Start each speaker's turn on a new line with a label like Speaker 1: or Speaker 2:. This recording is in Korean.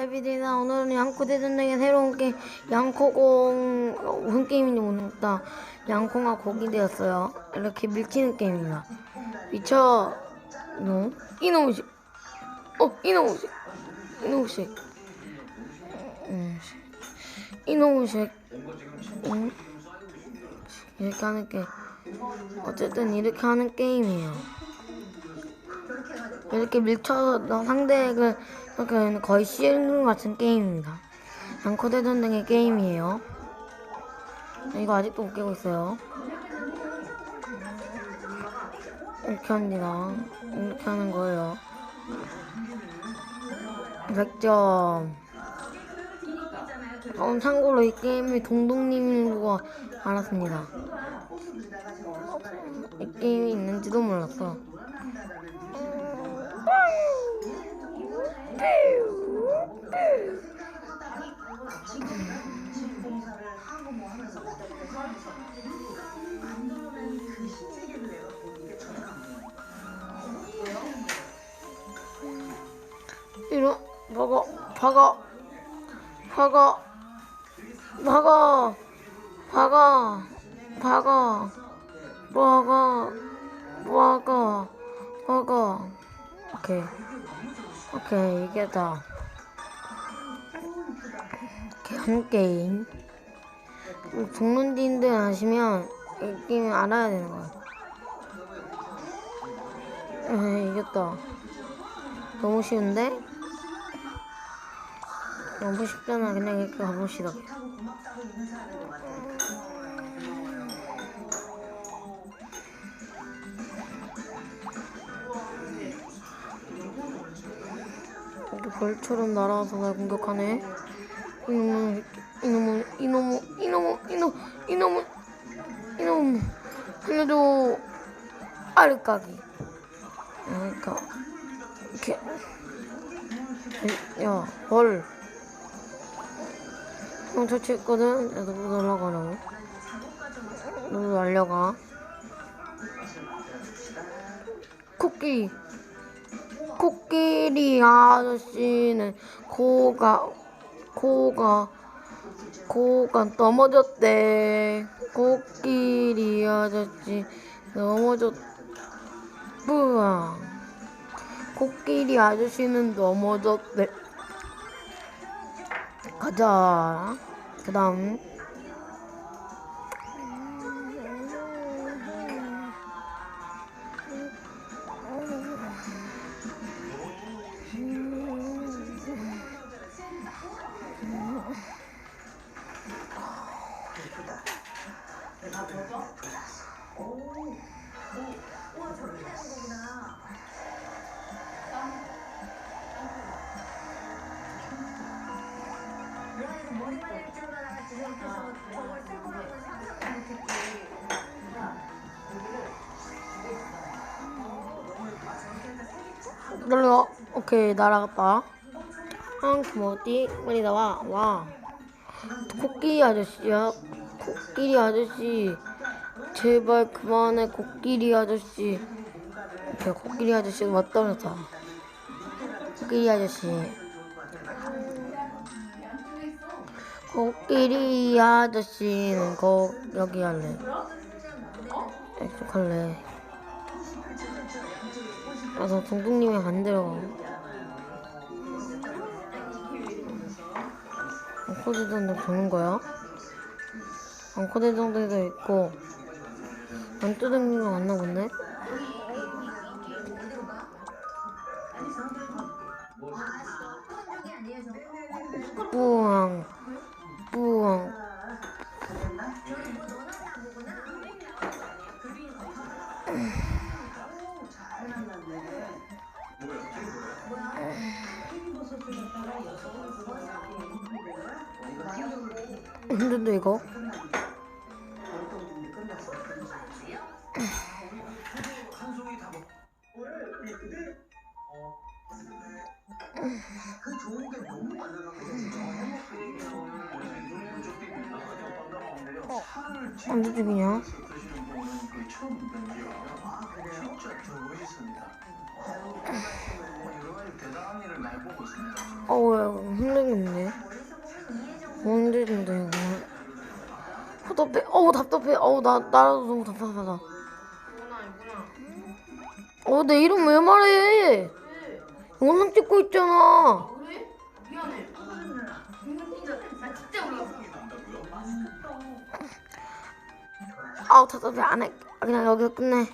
Speaker 1: 에비디나 오늘은 양코 대전쟁의 새로운 게임 양코공 어, 무슨 게임인지 모르겠다. 양콩아 고기 되었어요. 이렇게 밀치는 게임입니다. 미쳐. 너? 이놈식 어 이놈식 이놈식 음, 이놈식 음, 이렇게 하는 게 어쨌든 이렇게 하는 게임이에요. 이렇게 밀쳐서 상대를 이렇게 거의 것 같은 게임입니다. 양코대 전쟁의 게임이에요. 이거 아직도 못 깨고 있어요. 이렇게 합니다. 이렇게 하는 거예요. 100점. 어, 참고로 이 게임이 동동님인 거 알았습니다. 이 게임이 있는지도 몰랐어. 이리 먹어 박어 박어 박어 박어 박어 먹어 먹어 먹어 오케이. 오케이 이렇게 한 게임 죽는 디인들 아시면 이 게임 알아야 되는 거야 에이 이겼다 너무 쉬운데? 너무 쉽잖아. 그냥 이렇게 가봅시다. 벌처럼 날아와서 날 공격하네. 이놈은, 이놈은, 이놈은, 이놈은, 이놈, 이놈은, 이놈, 살려줘. 알까기. 그러니까, 이렇게. 야, 벌. 형 처치했거든? 야, 너도 날라가라고. 너도 날려가. 코끼리. 코끼리 아저씨는 코가, 코가, 코가 넘어졌대. 코끼리 아저씨 넘어졌, 뿌아. 코끼리 아저씨는 넘어졌대. 가자. 그 다음. 예쁘다. 내가 보고 오, 뭐, 와 저렇게 하는 거구나. 놀러. 아, 오케이 날아갔다. 한그 뭐지 빨리 나와 와. 토끼 아저씨야. 코끼리 아저씨. 제발 그만해, 코끼리 아저씨. 오케이, 코끼리 아저씨가 맞다면서. 코끼리 아저씨. 코끼리 아저씨는 거 여기 할래. 이쪽 할래. 아, 나 동동님이 안 들어가. 앙코대전도 보는 거야? 앙코대전도 있고 안 뚜둥이가 왔나 본데? 뿌앙 뿌앙 힘든데 이거? 어. 그 언제 죽이냐? 어우, 힘들겠네. 언제 죽는다, 이거. 어, 답답해. 어우 답답해. 어우 나 나라도 너무 답답하다. 어 내 이름 왜 말해? 영상 찍고 있잖아.
Speaker 2: 그래? 미안해. 나 진짜 몰랐어.
Speaker 1: 안 해. 그냥 여기서 끝내.